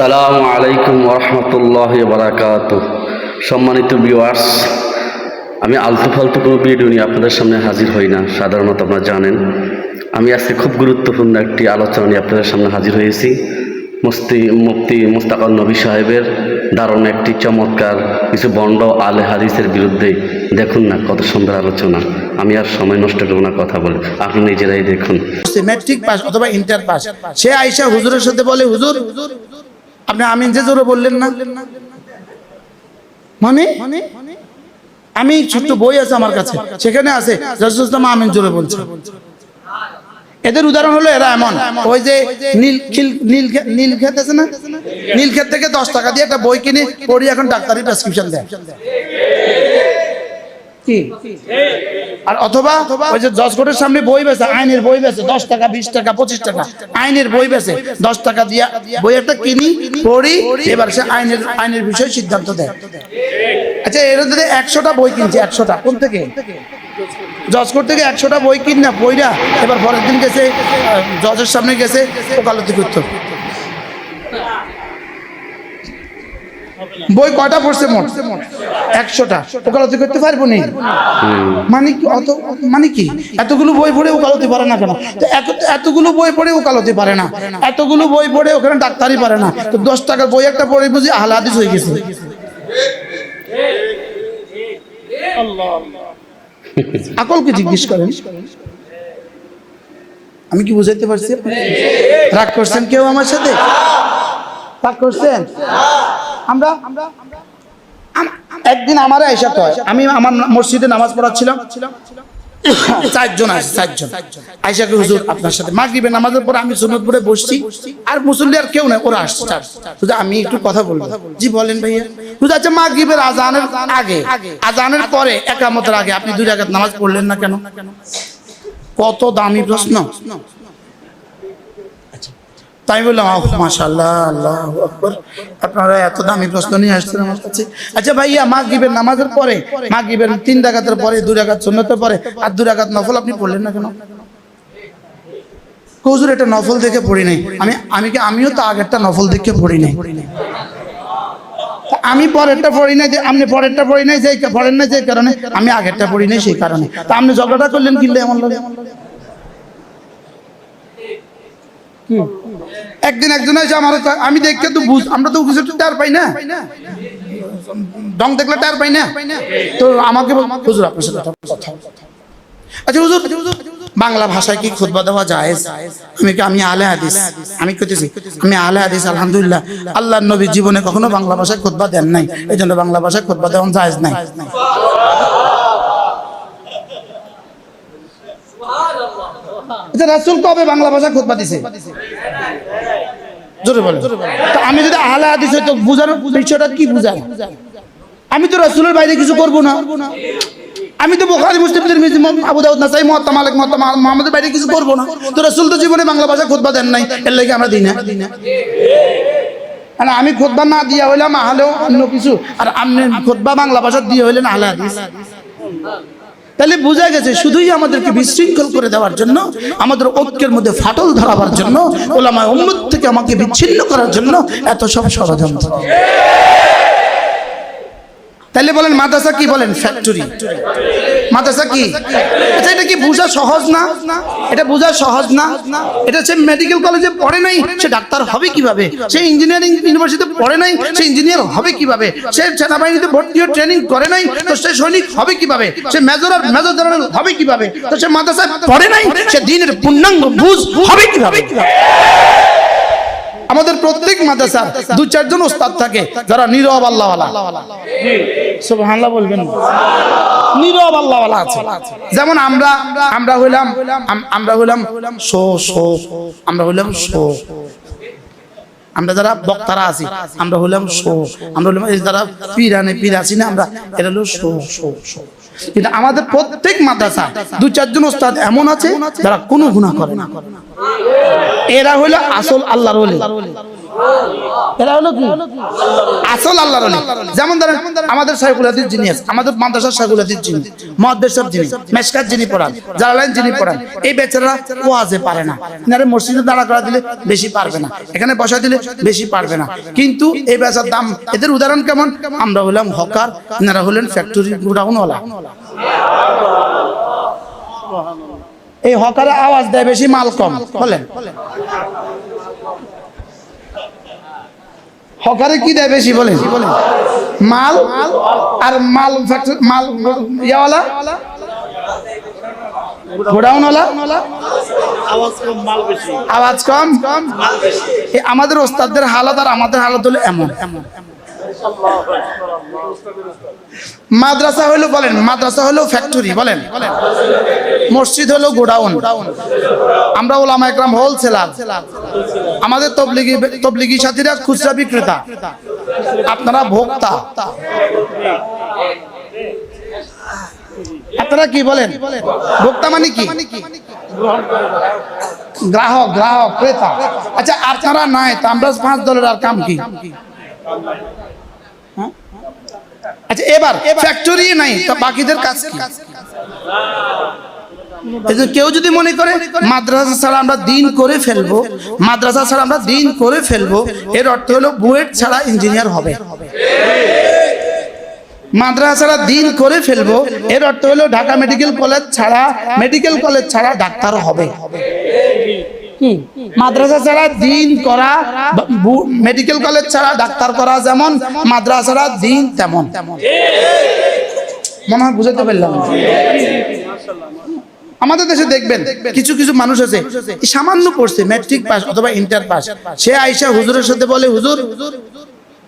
সালামু আলাইকুম রহমতুল্লাহ বারাকাত সম্মানিত ভিউয়ার্স, আমি আলতু ফালতু কোনো ভিডিও নিয়ে আপনাদের সামনে হাজির হই না, সাধারণত আপনারা জানেন। আমি আজকে খুব গুরুত্বপূর্ণ একটি আলোচনা নিয়ে আপনাদের সামনে হাজির হয়েছি। মুফতি মুফতি মুস্তাকাল নবী সাহেবের দারুণ একটি চমৎকার কিছু বন্ড আলে হাদিসের বিরুদ্ধে। দেখুন না কত সুন্দর আলোচনা। আমি আর সময় নষ্ট করব না কথা বলে। আপনি নিজেরাই দেখুন। ম্যাট্রিক পাস অথবা ইন্টার পাস সে আইসা হুজুরের সাথে বলে, হুজুর আপনি আমিন যে জোরে বললেন না? মানে? আমি ছোট্ট বই আছে আমার কাছে। সেখানে আছে। আমিন জোরে বলছে। এদের উদাহরণ হলো এরা এমন। ওই যে নীল নীল নীল খেত আছে না? নীল খেত থেকে দশ টাকা দিয়ে একটা বই কিনে পড়ি এখন ডাক্তারি প্রেসক্রিপশন দেয়। আর অথবা ওই যে কোর্টের সামনে বই বেছে আইনের বই বেছে দশ টাকা, বিশ টাকা, পঁচিশ টাকা। আইনের বই বেছে দশ টাকা দিয়া বই একটা কিনি, পড়ি, এবার সে আইনের আইনের বিষয়ে সিদ্ধান্ত দেয়। আচ্ছা এর মধ্যে একশোটা বই কিনছে, একশোটা। কোন থেকে? জজ কোর্ট থেকে একশোটা বই কিন বইরা এবার পরের দিন গেছে জজের সামনে গেছে, ওকালতি করতে বই কয়টা পড়ছে মোট? একশোটা। ওকালতি করতে পারব নি? মানে কি অত মানে কি? এতগুলো বই পড়ে ওকালতি পারে না কেন? এতগুলো বই পড়ে ওকালতি পারে না। এতগুলো বই পড়ে ওখানে ডাক্তারই পারে না। তো দশ টাকার বই একটা পড়ে বুঝি আহলাদিস হয়ে গেছে। আকলকে জিজ্ঞেস করেন? আমি কি বুঝাইতে পারছি রাগ করছেন কেউ আমার সাথে? রাগ করছেন? আমরা একদিন আমার আয়সা কয়, আমি আমার মসজিদে নামাজ পড়াচ্ছিলাম। চারজন আছে, চারজন। আয়সাকে হুজুর, আপনার সাথে মাগরিবের নামাজের পর আমি সুন্নতপুরে বসছি। আর মুসল্লি আর কেউ নাই, ওরা আসছে। হুজুর, আমি একটু কথা বলব। জি, বলেন ভাইয়া। হুজুর আচ্ছা মাগরিবের আজানের আগে, আজানের পরে, একামতের আগে আপনি দুই রাকাত নামাজ পড়লেন না কেন? কত দামি প্রশ্ন। তাই বললাম, আহ মাশাল্লাহ আল্লাহ আকবর। আপনারা এত দামি প্রশ্ন নিয়ে আসছেন আমার কাছে। আচ্ছা ভাইয়া, মাগরিবের নামাজের পরে, মাগরিবের তিন রাকাতের পরে, দুই রাকাত সুন্নতের পরে আর দুই রাকাত নফল আপনি পড়লেন না কেন? হুজুর, এটা নফল দেখে পড়ি নাই। আমি আমি কি, আমিও তো আগেরটা নফল দেখে পড়ি নাই। আমি পরেরটা পড়ি নাই, যে আপনি পরেরটা পড়ি নাই যে পড়েন না যে কারণে আমি আগেরটা পড়ি নাই সেই কারণে। তা আপনি ঝগড়াটা করলেন কিনলে আমার লগে? একদিন একজন এসে আমার আমি দেখতে তো বুঝ আমরা তো কিছু টার পাই না। ডং দেখলে টার পাই না। তো আমাকে হুজুর, আপনার সাথে কথা আচ্ছা হুজুর, বাংলা ভাষায় কি খুতবা দেওয়া যায় আমি কি আমি আলে হাদিস? আমি কইতেছি, আমি আলে হাদিস, আলহামদুলিল্লাহ। আল্লাহ নবী জীবনে কখনো বাংলা ভাষায় খুতবা দেন নাই। এই জন্য বাংলা ভাষায় খুতবা দেওয়া যায় নাই। আচ্ছা রাসূল কবে বাংলা ভাষা খুতবা দিছে? জোরে বলেন। তো আমি যদি আহলে হাদিস হইতো বুঝানোর বিষয়টা কি বুঝায় আমি তো রাসূলের বাইরে কিছু করব না। আমি তো বুখারী মুসলিম তিরমিজি আবু দাউদ নাসাই মুয়াত্তা মালিক মুয়াত্তা মুহাম্মাদের বাইরে কিছু করব না। তো রাসূল তো জীবনে বাংলা ভাষা খুতবা দেন নাই। এর লাগি আমরা দিই না আর আমি খুতবা না দিয়া হইলাম আহলেও অন্য কিছু। আর আপনি খুতবা বাংলা ভাষা দিয়ে হইলেন আহলে হাদিস। তাহলে বোঝা গেছে শুধুই আমাদেরকে বিশৃঙ্খল করে দেওয়ার জন্য, আমাদের ঐক্যের মধ্যে ফাটল ধরাবার জন্য, ওলামায় উম্মত থেকে আমাকে বিচ্ছিন্ন করার জন্য এত সব ষড়যন্ত্র। তাহলে বলেন মাদ্রাসা কি বলেন? ফ্যাক্টরি মাদ্রাসা কি? আচ্ছা এটা কি বোঝা সহজ না? এটা বোঝা সহজ না? এটা সে মেডিকেল কলেজে পড়ে নাই? সে ডাক্তার হবে কীভাবে? সে ইঞ্জিনিয়ারিং ইউনিভার্সিটিতে পড়ে নাই? সে ইঞ্জিনিয়ার হবে কীভাবে? সে সেনাবাহিনীতে ভর্তি হয়ে ট্রেনিং করে নাই? তো সে সৈনিক হবে কীভাবে? সে মেজর আর মেজর জেনারেল হবে কীভাবে? তো সে মাদ্রাসায় পড়ে নাই? সে দিনের পূর্ণাঙ্গ বুঝ হবে কীভাবে? আমাদের প্রত্যেক মাদ্রাসা দু চারজন ওস্তাদ থাকে যারা নীরব আল্লাহওয়ালা। সুবহানাল্লাহ বলবেন। না। নীরব আল্লাহওয়ালা আছে। যেমন আমরা আমরা হইলাম আমরা হইলাম শো শো আমরা হইলাম শো। আমরা যারা বক্তারা আছি আমরা হইলাম শো। আমরা হইলাম এই যারা পীরানে পীর আছি না আমরা এটা হলো শো শো শো। কিন্তু আমাদের প্রত্যেক মাদ্রাসা দু চারজন ওস্তাদ এমন আছে যারা কোনো গুনাহ করে না। এরা হইল আসল আল্লাহর ওলি। এরা হলো কি? আসল আল্লাহর ওলি। যেমন ধরেন, আমাদের সাইকুল হাদিস যিনি আছে, আমাদের মাদ্রাসার সাইকুল হাদিস যিনি, মহাদ্দেশ সাহেব যিনি মেশকাত যিনি পড়ান, জালালাইন যিনি পড়ান, এই বেচারা ওয়াজে পারে না। এনারে মসজিদে দাঁড়া করা দিলে বেশি পারবে না, এখানে বসা দিলে বেশি পারবে না। কিন্তু এই বেচার দাম, এদের উদাহরণ কেমন? আমরা হলাম হকার, এনারা হলেন ফ্যাক্টরি গোডাউনওয়ালা। এই হকারে আওয়াজ দেয় বেশি, মাল কম। বলেন। হকারে কি দেয় বেশি, বলেন। মাল আর মাল মাল ইয়াওয়ালা? আওয়াজ কম। আমাদের ওস্তাদদের হালত আর আমাদের হালত হলো এমন এমন। মাদ্রাসা হলো, বলেন, মাদ্রাসা হলো ফ্যাক্টরি বলেন। মসজিদ হলো গোডাউন। আমরা ওলামা একরাম হোলসেলার আমাদের তবলিগি তবলিগি সাথীরা খুচরা বিক্রেতা। আপনারা ভোক্তা। আপনারা কি বলেন? ভোক্তা মানে কি? গ্রাহক গ্রাহক, ক্রেতা। আচ্ছা আপনারা নাই, তো আমরা পাঁচ দলের আর কাম কি? আচ্ছা এবার ফ্যাক্টরি নাই, তা বাকিদের কাজ কি? কেউ যদি মনে করে মাদ্রাসা ছাড়া আমরা দিন করে ফেলব, মাদ্রাসা ছাড়া আমরা দিন করে ফেলব, এর অর্থ হলো বুয়েট ছাড়া ইঞ্জিনিয়ার হবে। মাদ্রাসা ছাড়া দিন করে ফেলব, এর অর্থ হলো ঢাকা মেডিকেল কলেজ ছাড়া, মেডিকেল কলেজ ছাড়া ডাক্তার হবে। মাদ্রাসা ছাড়া দিন করা মেডিকেল কলেজ ছাড়া ডাক্তার করা যেমন, মাদ্রাসা ছাড়া দিন তেমন। মনে হয় বুঝাতে পারলাম আমাদের দেশে দেখবেন, কিছু কিছু মানুষ আছে সামান্য পড়ছে ম্যাট্রিক পাস অথবা ইন্টার পাস সে আইসা হুজুরের সাথে বলে, হুজুর,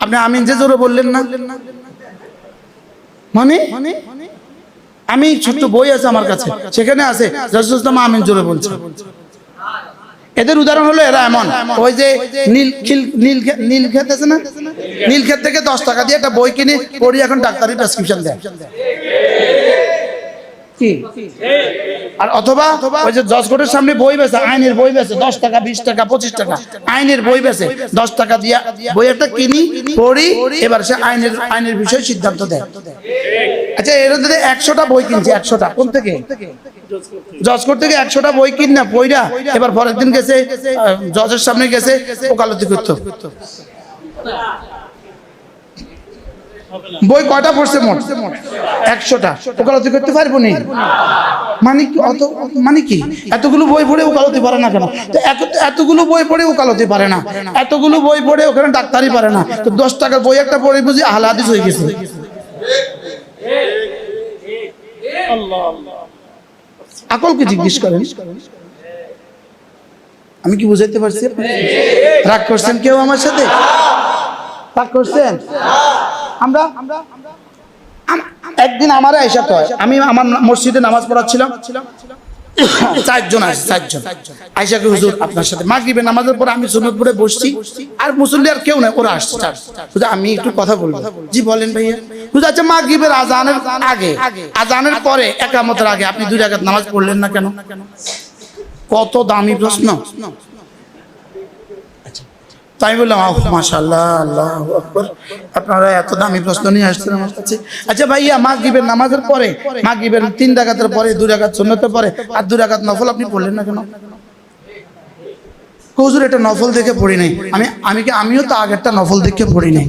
আপনি আমিন যে জোরে বললেন না? মানে? আমি ছোট্ট বই আছে আমার কাছে, সেখানে আছে রসুলাম আমিন জোরে বলছে। এদের উদাহরণ হলো এরা এমন। ওই যে নীল নীল নীল ক্ষেত আছে না? নীল ক্ষেত থেকে দশ টাকা দিয়ে একটা বই কিনে পড়ি এখন ডাক্তারি প্রেসক্রিপশন দেয়। কি? আর অথবা ওই যে জজ কোর্টের সামনে বই বেছে আইনের বই বেছে দশ টাকা বিশ টাকা পঁচিশ টাকা আইনের বই বেছে দশ টাকা দিয়া বই একটা কিনি পড়ি এবার সে আইনের আইনের বিষয়ে সিদ্ধান্ত দেয়। আচ্ছা এর যদি একশোটা বই কিনছে একশোটা। কোন থেকে? জজ কোর্ট থেকে একশোটা বই কিন না বইরা এবার পরের দিন গেছে জজের সামনে গেছে, ওকালতি করতো। বই কয়টা পড়ছে মোট? একশোটা। ওকালতি করতে পারব নি? মানে কি অত মানে কি? এতগুলো বই পড়ে ওকালতি পারে না কেন? তো এত- এতগুলো বই পড়ে ওকালতি পারে না। এতগুলো বই পড়ে ওখানে ডাক্তারই পারে না। তো দশ টাকার বই একটা পড়ে বুঝি আহলে হাদিস হয়ে গেছে। আকলকে জিজ্ঞেস করেন আমি কি বুঝাইতে পারছি রাগ করছেন কেউ আমার সাথে? রাগ করছেন? আমরা? একদিন আমার আয়সা কয় আমি আমার মসজিদে নামাজ পড়াচ্ছিলাম। চারজন আছে, চারজন। আয়সাকে হুজুর, আপনার সাথে মাগরিবের নামাজের পরে আমি সুনদপুরে বসছি, আর মুসল্লি আর কেউ নাই, ওরা আসছে আমি একটু কথা বলব। জি, বলেন ভাইয়া। হুজুর আচ্ছা মাগরিবের আজানের আগে, আজানের পরে, একামতের আগে আপনি দুই রাকাত নামাজ পড়লেন না কেন? কত দামি প্রশ্ন। তাই বললাম, আহ আল্লাহ আপনারা এত দামি প্রশ্ন নিয়ে আসছেন আমার কাছে। আচ্ছা ভাইয়া নামাজের পরে তিন রাকাতের পরে সুন্নতের পরে আর রাকাত নফল আপনি পড়লেন না কেন? এটা নফল দেখে পড়ি নাই। আমি আমি কি, আমিও তো আগেরটা নফল দেখে পড়ি নাই।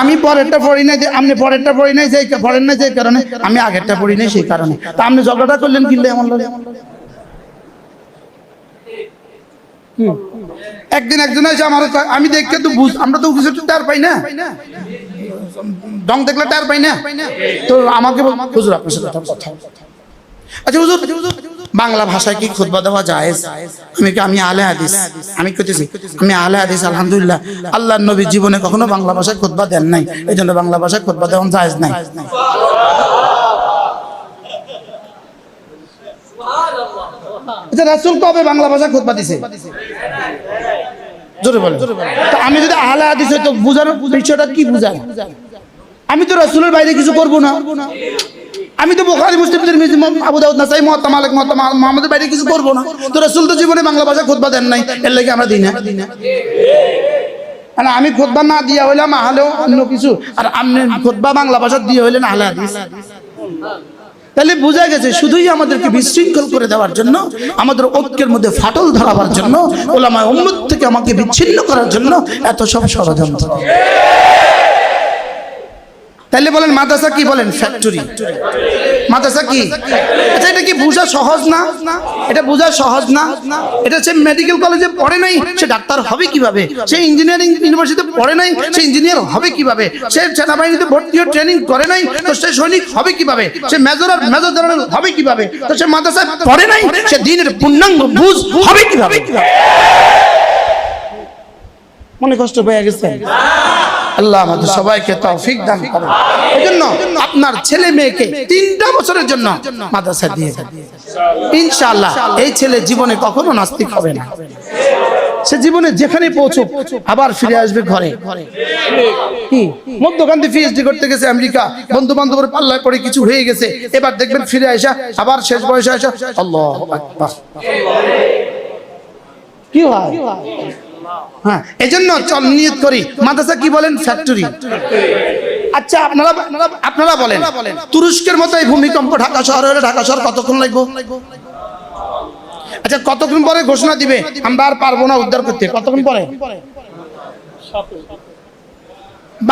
আমি পরেরটা পড়ি নাই যে, আপনি পরেরটা পড়ি নাই সেই পড়েন না সেই কারণে আমি আগেরটা পড়ি নাই সেই কারণে। তা আপনি ঝগড়াটা করলেন কিনলে লাগে? একদিন একজন এসে আমার আমি দেখতে তো বুঝ আমরা তো কিছু টার পাই না। ডং দেখলে টার পাই না। তো আমাকে হুজুর, আপনার সাথে কথা। আচ্ছা হুজুর, বাংলা ভাষায় কি খুদবা দেওয়া যায় আমি কি আমি আলে হাদিস? আমি কইতেছি, আমি আলে হাদিস, আলহামদুলিল্লাহ। আল্লাহর নবী জীবনে কখনো বাংলা ভাষায় খুতবা দেন নাই। এই জন্য বাংলা ভাষায় খুতবা দেওয়া জায়েজ নাই। আচ্ছা রাসূল কবে বাংলা ভাষায় খুতবা দিছে? জোরে বলেন। তো আমি যদি আহলে হাদিস হইতো বুঝানোর বিষয়টা কি বুঝান আমি তো রাসূলের বাইরে কিছু করব না। আমি তো বোখারি মুসলিম তিরমিজি আবু দাউদ নাসাই মুহাত্তা মালিক মুহাত্তা মুহাম্মদের বাইরে কিছু করব না। তো রাসূল তো জীবনে বাংলা ভাষা খুতবা দেন নাই। এর লাগি আমরা দিই না আর আমি খুতবা না দিয়া হইলাম আহলেও অন্য কিছু। আর আপনি খুতবা বাংলা ভাষা দিয়ে হইলেন আহলে হাদিস। তাহলে বোঝা গেছে শুধুই আমাদেরকে বিশৃঙ্খল করে দেওয়ার জন্য আমাদের ঐক্যের মধ্যে ফাটল ধরাবার জন্য ওলামায় উম্মত থেকে আমাকে বিচ্ছিন্ন করার জন্য এত সব ষড়যন্ত্র। তাহলে বলেন মাদ্রাসা কি বলেন? ফ্যাক্টরি মাদ্রাসা কি? আচ্ছা এটা কি বোঝা সহজ না? এটা বোঝা সহজ না? এটা সে মেডিকেল কলেজে পড়ে নাই, সে ডাক্তার হবে কীভাবে? সে ইঞ্জিনিয়ারিং ইউনিভার্সিটিতে পড়ে নাই, সে ইঞ্জিনিয়ার হবে কীভাবে? সে সেনাবাহিনীতে ভর্তি হয়ে ট্রেনিং করে নাই, তো সে সৈনিক হবে কীভাবে? সে মেজর আর মেজর জেনারেল হবে কীভাবে? তো সে মাদ্রাসায় পড়ে নাই, সে দিনের পূর্ণাঙ্গ বুঝ হবে কীভাবে? মনে কষ্ট পেয়ে গেছে আল্লাহ আমাদের সবাইকে তৌফিক দান করে এজন্য আপনার ছেলে মেয়েকে তিনটা বছরের জন্য মাদ্রাসা দিয়ে ইনশাআল্লাহ এই ছেলে জীবনে কখনো নাস্তিক হবে না। সে জীবনে যেখানে পৌঁছুক আবার ফিরে আসবে ঘরে। কি? মধ্যকান্তি পিএইচডি করতে গেছে আমেরিকা। বন্ধু বান্ধবের পাল্লায় পড়ে কিছু হয়ে গেছে। এবার দেখবেন ফিরে আসা, আবার শেষ বয়সে আসা। আল্লাহ কি হয়? হ্যাঁ এজন্য চল, নিয়ত করি। মাদ্রাসা কি বলেন? ফ্যাক্টরি আচ্ছা আপনারা আপনারা বলেন, তুরস্কের মতো এই ভূমিকম্প ঢাকা শহর হলে ঢাকা শহর কতক্ষণ লাগবো? আচ্ছা কতক্ষণ পরে ঘোষণা দিবে? আমরা আর পারব না উদ্ধার করতে। কতক্ষণ পরে?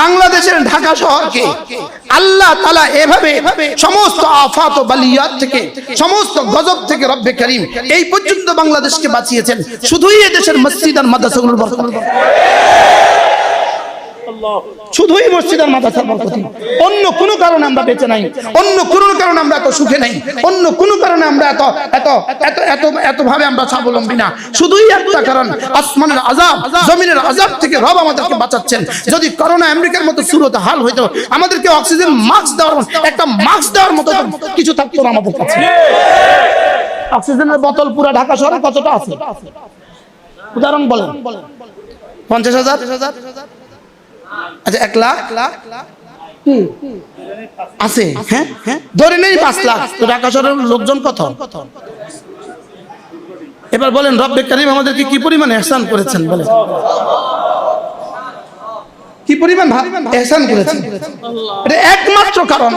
বাংলাদেশের ঢাকা শহরকে আল্লাহ তালা এভাবে সমস্ত আফাত ও বালিয়াত থেকে, সমস্ত গজব থেকে রব্বে করিম এই পর্যন্ত বাংলাদেশকে বাঁচিয়েছেন। শুধুই এদেশের মসজিদ আর মাদ্রাসাগুলোর বরকত। শুধুই মসজিদ আর মাদ্রাসার বরকত অন্য কোনো কারণে আমরা বেঁচে নাই, অন্য কোনো কারণে আমরা এত সুখে নাই, অন্য কোনো কারণে আমরা এত এত এত এত এত ভাবে আমরা স্বাবলম্বী না। শুধুই একটা কারণ, আসমানের আজাব জমিনের আজাব থেকে রব আমাদেরকে বাঁচাচ্ছেন। যদি করোনা আমেরিকার মতো শুরুতে হাল হইতো, আমাদেরকে অক্সিজেন মাস্ক দেওয়ার একটা মাস্ক দেওয়ার মতো কিছু থাকতো না আমাদের কাছে। অক্সিজেনের বোতল পুরো ঢাকা শহরে কতটা আছে? উদাহরণ বলেন। পঞ্চাশ হাজার? আচ্ছা এক লাখ? আছে হ্যাঁ হ্যাঁ? ধরে নেই পাঁচ লাখ। তো ঢাকা শহরের লোকজন কত? এবার বলেন রব্বে কারিম আমাদেরকে কি পরিমাণ এহসান করেছেন? বলেন। কি পরিমাণ এহসান করেছেন? এটা একমাত্র কারণ।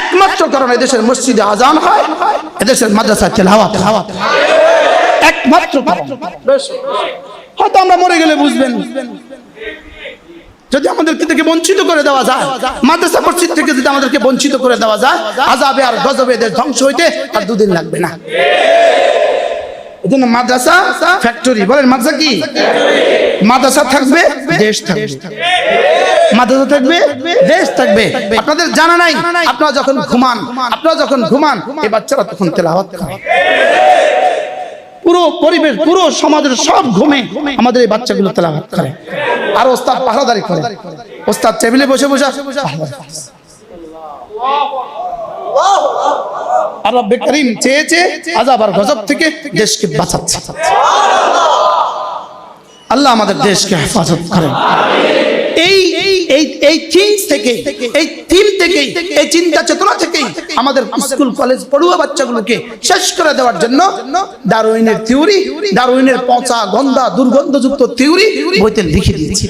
একমাত্র কারণ এদেশের মসজিদে আজান হয় এদেশের মাদ্রাসা তেলাওয়াত তেলাওয়াত একমাত্র হয়তো আমরা মরে গেলে বুঝবেন। যদি আমাদেরকে থেকে বঞ্চিত করে দেওয়া যায়, মাদ্রাসা মসজিদ থেকে যদি আমাদেরকে বঞ্চিত করে দেওয়া যায় আজাবে আর গজবে এদের ধ্বংস হইতে আর দুদিন লাগবে না। পুরো পরিবেশ, পুরো সমাজের সব ঘুমে আমাদের এই বাচ্চাগুলো তেলাওয়াত করে। আর ওস্তাদ পাহারাদারি করে। ওস্তাদ টেবিলে বসে বসে। আর চেয়ে চেয়ে থেকে দেশকে বাঁচাচ্ছে। আল্লাহ আমাদের দেশকে হেফাজত করেন। এই এই থেকে, এই থিম থেকে, এই চিন্তা চেতনা থেকে আমাদের স্কুল কলেজ পড়ুয়া বাচ্চাগুলোকে শেষ করে দেওয়ার জন্য ডারউইনের থিওরি পচা গন্ধা দুর্গন্ধযুক্ত লিখে দিয়েছি।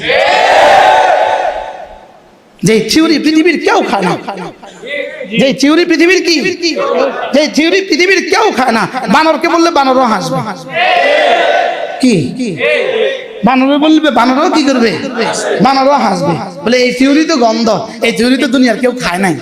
যে থিওরি পৃথিবীর কেউ খায় না। যে থিওরি পৃথিবীর কি? যে থিওরি পৃথিবীর কেউ খায় না। বানরকে বললে বানরও হাসবে। কি? বানরে বলবে, বানরও কি করবে? বানরও হাসবে। বলে, এই থিওরি তো গন্ধ। এই থিওরি তো দুনিয়ার কেউ খায় নাই।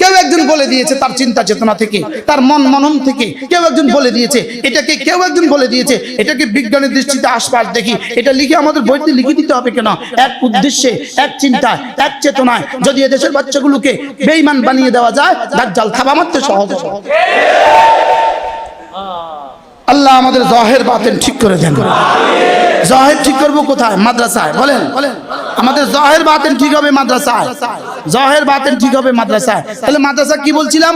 কেউ একজন বলে দিয়েছে তার চিন্তা চেতনা থেকে, তার মন মনন থেকে। কেউ একজন বলে দিয়েছে, এটাকে কেউ একজন বলে দিয়েছে, এটাকে বিজ্ঞানের দৃষ্টিতে আশপাশ দেখি। এটা লিখে আমাদের বইতে লিখে দিতে হবে কেন? এক উদ্দেশ্যে, এক চিন্তায়, এক চেতনায় যদি এদেশের বাচ্চাগুলোকে বেইমান বানিয়ে দেওয়া যায়, দাজ্জাল থাবা মারতে সহজ হবে। আল্লাহ আমাদের জহের বাতেন ঠিক করে দেন। জহের ঠিক করব কোথায়? মাদ্রাসায়। বলেন। আমাদের জহের বাতেন ঠিক হবে মাদ্রাসায়। জহের বাতেন ঠিক হবে মাদ্রাসায়। তাহলে মাদ্রাসা কি বলছিলাম?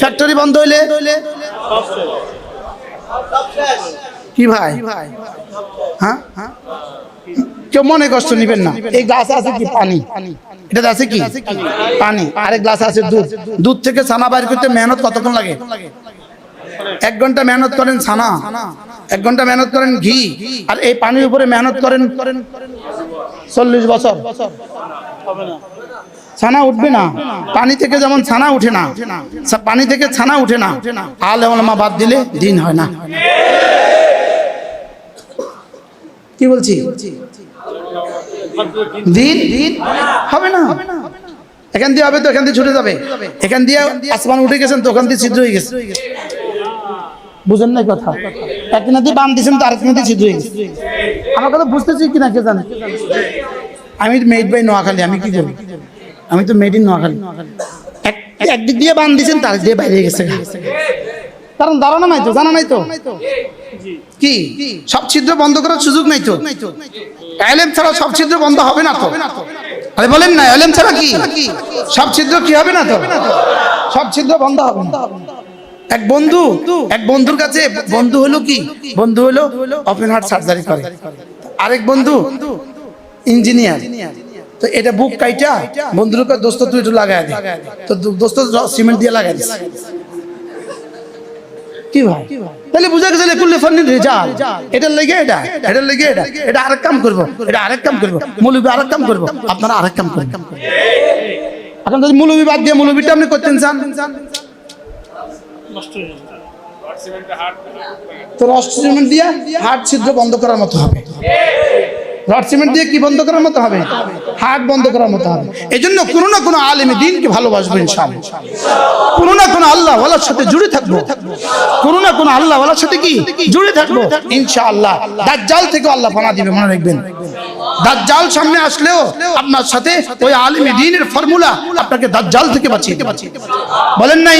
ফ্যাক্টরি বন্ধ হইলে? কি ভাই? হ্যাঁ? কেউ মনে কষ্ট নিবেন না। এই গাছ আছে কি? পানি। এটা আছে কি? পানি। আরেক গ্লাস আছে দুধ। দুধ থেকে ছানা বাইর করতে মেহনত কতক্ষণ লাগে? এক ঘণ্টা মেহনত করেন ছানা? এক ঘণ্টা মেহনত করেন ঘি, আর এই পানির উপরে মেহনত করেন চল্লিশ বছর। ছানা উঠবে না। পানি থেকে যেমন ছানা উঠে না পানি থেকে ছানা উঠে না। আলে ওলামা বাদ দিলে দিন হয় না। কি বলছি? দিন? হবে না। এখান দিয়ে হবে তো, এখান দিয়ে ছুটে যাবে। এখান দিয়ে আসমান উঠে গেছেন তো, ওখান দিয়ে ছিদ্র হয়ে গেছে। বুঝেন না কথা? এক কিনা দিয়ে বান দিয়েছেন তো আরেক কিনা দিয়ে ছিদ্র আমার কথা বুঝতেছি কিনা কে জানে? আমি মেড বাই নোয়াখালী আমি কি করি? আমি তো মেড ইন নোয়াখালী। একদিক দিয়ে বান দিয়েছেন তার দিয়ে বাইরে গেছে। কারণ ধারণা নাই তো জানা নাই তো? কি? সব ছিদ্র বন্ধ করার সুযোগ নাই তো? এলেম ছাড়া সব ছিদ্র বন্ধ হবে না তো? আরে বলেন না এলেম ছাড়া কি? সব ছিদ্র কি হবে না তো? সব ছিদ্র বন্ধ হবে না। এক বন্ধু? এক বন্ধুর কাছে বন্ধু হলো কি? বন্ধু হলো ওপেন হার্ট সার্জারি করে। আরেক বন্ধু? ইঞ্জিনিয়ার তো এটা বুক কাইটা? বন্ধুর কাছে দোস্ত তুই একটু লাগাই দে। তো দোস্ত সিমেন্ট দিয়ে লাগাই দিস। কি ভাই? তাহলে বুঝা গেছে কুল্লে ফান্নির রেজাল এটার লেগে এটা এটার লেগে এটা। এটা। আরেক কাম করব। এটা আরেক কাম করব। মৌলবি আরেক কাম করব। আপনারা আরেক কাম করবেন এখন যদি মৌলবি বাদ দিয়ে মৌলবিটা আপনি করতেন চান দাজ্জাল থেকে আল্লাহ ফানা দিবে, মনে রাখবেন। দাজ্জাল সামনে আসলেও আপনার সাথে ওই আলেমী দিনের ফর্মুলা আপনাকে দাজ্জাল থেকে বাঁচিয়ে। বলেন না